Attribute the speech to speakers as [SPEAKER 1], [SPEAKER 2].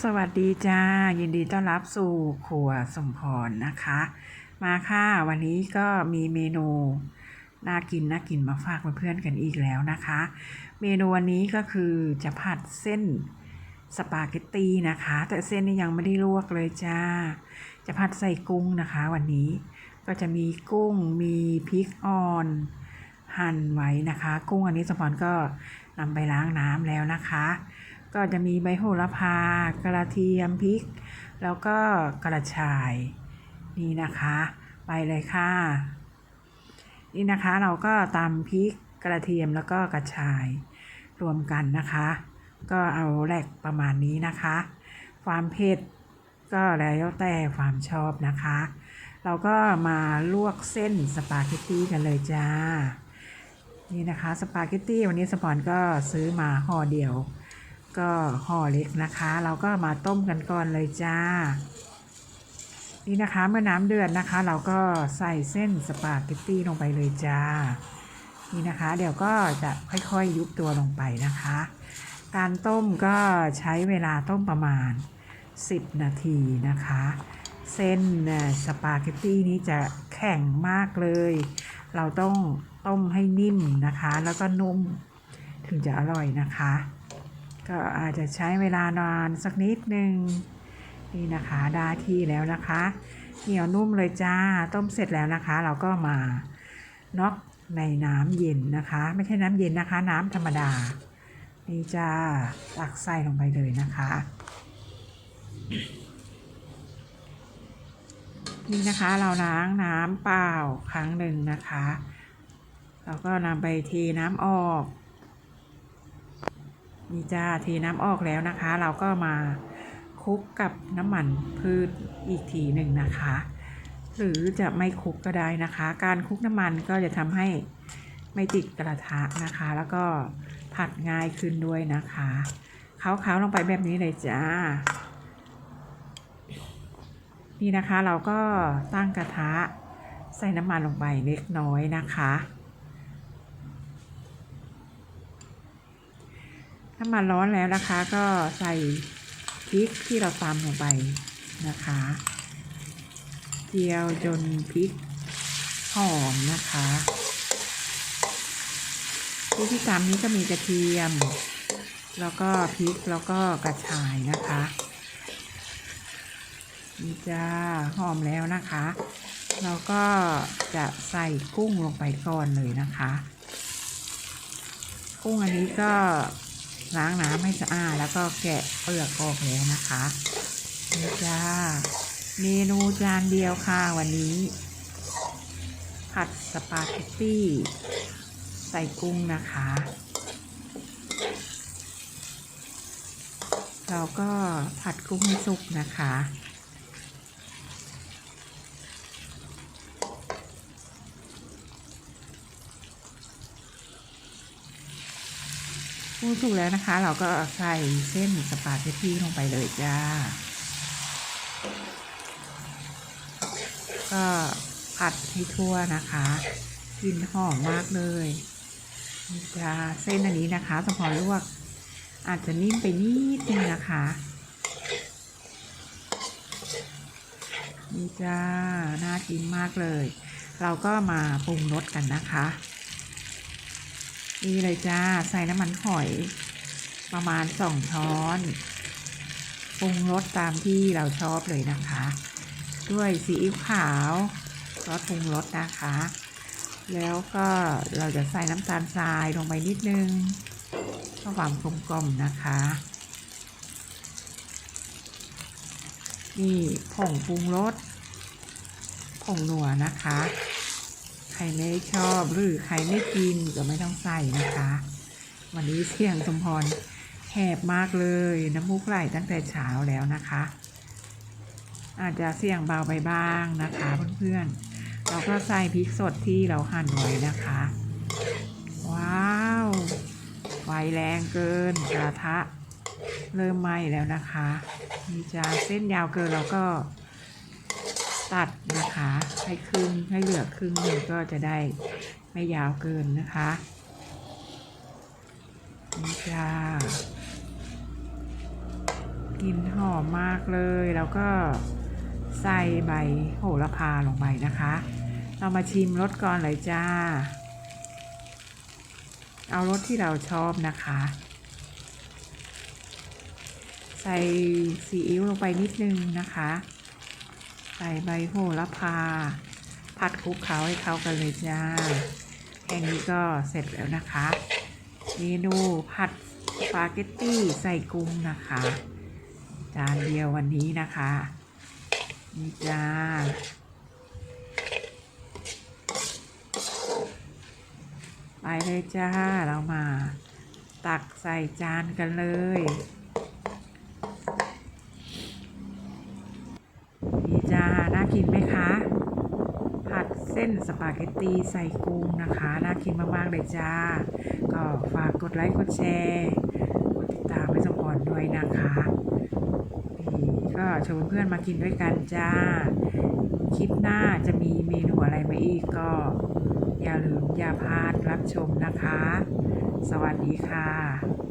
[SPEAKER 1] สวัสดีจ้า ยินดีต้อนรับสู่ครัวสมพรนะคะ มาค่ะวันนี้ก็มีเมนูน่ากินน่ากินมาฝากเพื่อนๆกันอีกแล้วนะคะ เมนูวันนี้ก็คือจะผัดเส้นสปาเกตตีนะคะ แต่เส้นนี่ยังไม่ได้ลวกเลยจ้า จะผัดใส่กุ้งนะคะวันนี้ก็จะมีกุ้งมีพริกอ่อนหั่นไว้นะคะ กุ้งอันนี้สมพรก็นำไปล้างน้ำแล้วนะคะ ก็จะมีใบโหระพากระเทียมพริก แล้วก็กระชายนี่นะคะ ไปเลยค่ะ นี่นะคะเราก็ตำพริกกระเทียมแล้วก็กระชายรวมกันนะคะ ก็เอาแหลกประมาณนี้นะคะ ความเผ็ดก็แล้วแต่ความชอบนะคะ เราก็มาลวกเส้นสปาเกตตี้กันเลยจ้า นี่นะคะสปาเกตตี้วันนี้สปอนก็ซื้อมาห่อเดียว ก็ห่อเล็กนะคะ เราก็มาต้มกันก่อนเลยจ้า นี่นะคะเมื่อน้ำเดือดนะคะ เราก็ใส่เส้นสปาเกตตี้ลงไปเลยจ้า นี่นะคะ เดี๋ยวก็จะค่อยๆยุบตัวลงไปนะคะ การต้มก็ใช้เวลาต้มประมาณ 10 นาทีนะคะ เส้นเนี่ยสปาเกตตี้นี้จะแข็งมากเลย เราต้องต้มให้นิ่มนะคะ แล้วก็นุ่มถึงจะอร่อยนะคะ ก็อาจจะใช้เวลานานสักนิดนึงนี่นะคะได้ที่แล้วนะคะเหนียวนุ่มเลยจ้าต้มเสร็จแล้วนะคะ เราก็มาน็อกในน้ำเย็นนะคะ ไม่ใช่น้ำเย็นนะคะ น้ำธรรมดา นี่จ้าตักใส่ลงไปเลยนะคะ นี่นะคะเราล้างน้ำเปล่าครั้งหนึ่งนะคะ เราก็นำไปเทน้ำออก นี่จ้าเทน้ำออกแล้วนะคะ เราก็มาคลุกกับน้ำมันพืชอีกทีหนึ่งนะคะ หรือจะไม่คลุกก็ได้นะคะ การคลุกน้ำมันก็จะทำให้ไม่ติดกระทะนะคะ แล้วก็ผัดง่ายขึ้นด้วยนะคะเคล้าๆลงไปแบบนี้เลยจ้า นี่นะคะเราก็ตั้งกระทะใส่น้ำมันลงไปเล็กน้อยนะคะ น้ำมันร้อนแล้วนะคะ ก็ใส่พริกที่เราตำลงไปนะคะเจียวจนพริกหอมนะคะพริกที่ตำนี้ก็มีกระเทียม แล้วก็พริกแล้วก็กระชายนะคะนี่จ้าหอมแล้วนะคะเราก็จะใส่กุ้งลงไปก่อนเลยนะคะ กุ้งอันนี้ก็ ล้างน้ำให้สะอาดแล้วก็แกะเปลือกออกแล้วนะคะนี่จ้าเมนูจานเดียวค่ะวันนี้ ผัดสปาเกตตี้ ใส่กุ้งนะคะ เราก็ผัดกุ้งให้สุกนะคะ กุ้งสุกแล้วนะคะ เราก็ใส่เส้นสปาเกตตี้ลงไปเลยจ้า ก็ผัดให้ทั่วนะคะกลิ่นหอมมากเลยนี่จ้าเส้นอันนี้นะคะสมพรลวก อาจจะนิ่มไปนิดนึงนะคะนี่จ้าน่ากินมากเลย เราก็มาปรุงรสกันนะคะ นี่เลยจ้า ใส่น้ำมันหอยประมาณสองช้อนปรุงรสตามที่เราชอบเลยนะคะ ด้วยซีอิ๊วขาวซอสปรุงรสนะคะ แล้วก็เราจะใส่น้ำตาลทรายลงไปนิดนึงเพื่อความกลมกล่อมนะคะ นี่ผงปรุงรสผงนัวนะคะ รไม่ชอบหรือใครไม่กินก็ไม่ต้องใส่นะคะ วันนี้เสี่ยงสมพรแหบมากเลยน้ำมูกไหลตั้งแต่เช้าแล้วนะคะ อาจจะเสี่ยงเบาไปบ้างนะคะเพื่อนๆเราก็ใส่พริกสดที่เราหั่นไว้นะคะ ว้าวไฟแรงเกินกระทะเริ่มไหม้แล้วนะคะ มีจะเส้นยาวเกินเราก็ ตัดนะคะ ให้ครึ่งให้เหลือครึ่งหนึ่งก็จะได้ไม่ยาวเกินนะคะนี่จ้ากลิ่นหอมมากเลย แล้วก็ใส่ใบโหระพาลงไปนะคะ เรามาชิมรสก่อนเลยจ้า เอารสที่เราชอบนะคะ ใส่ซีอิ๊วลงไปนิดนึงนะคะ ส่ใบโหระพา ผัดคลุกเคล้าให้เข้ากันเลยจ้าแค่นี้ก็เสร็จแล้วนะคะเมนูผัดสปาเกตตี้ใส่กุ้งนะคะ จานเดียววันนี้นะคะ นี่จ้าไปเลยจ้าเรามา ตักใส่จานกันเลย นี่จ้า น่ากินไหมคะ ผัดเส้นสปาเกตตีใส่กุ้งนะคะ น่ากินมาก ๆ เลยจ้า ก็ฝากกดไลค์ กดแชร์ กดติดตามไว้สมพรด้วยนะคะนี่ก็ชวนเพื่อนมากินด้วยกันจ้า คลิปหน้าจะมีเมนูอะไรมาอีกก็ อย่าลืมอย่าพลาดรับชมนะคะ สวัสดีค่ะ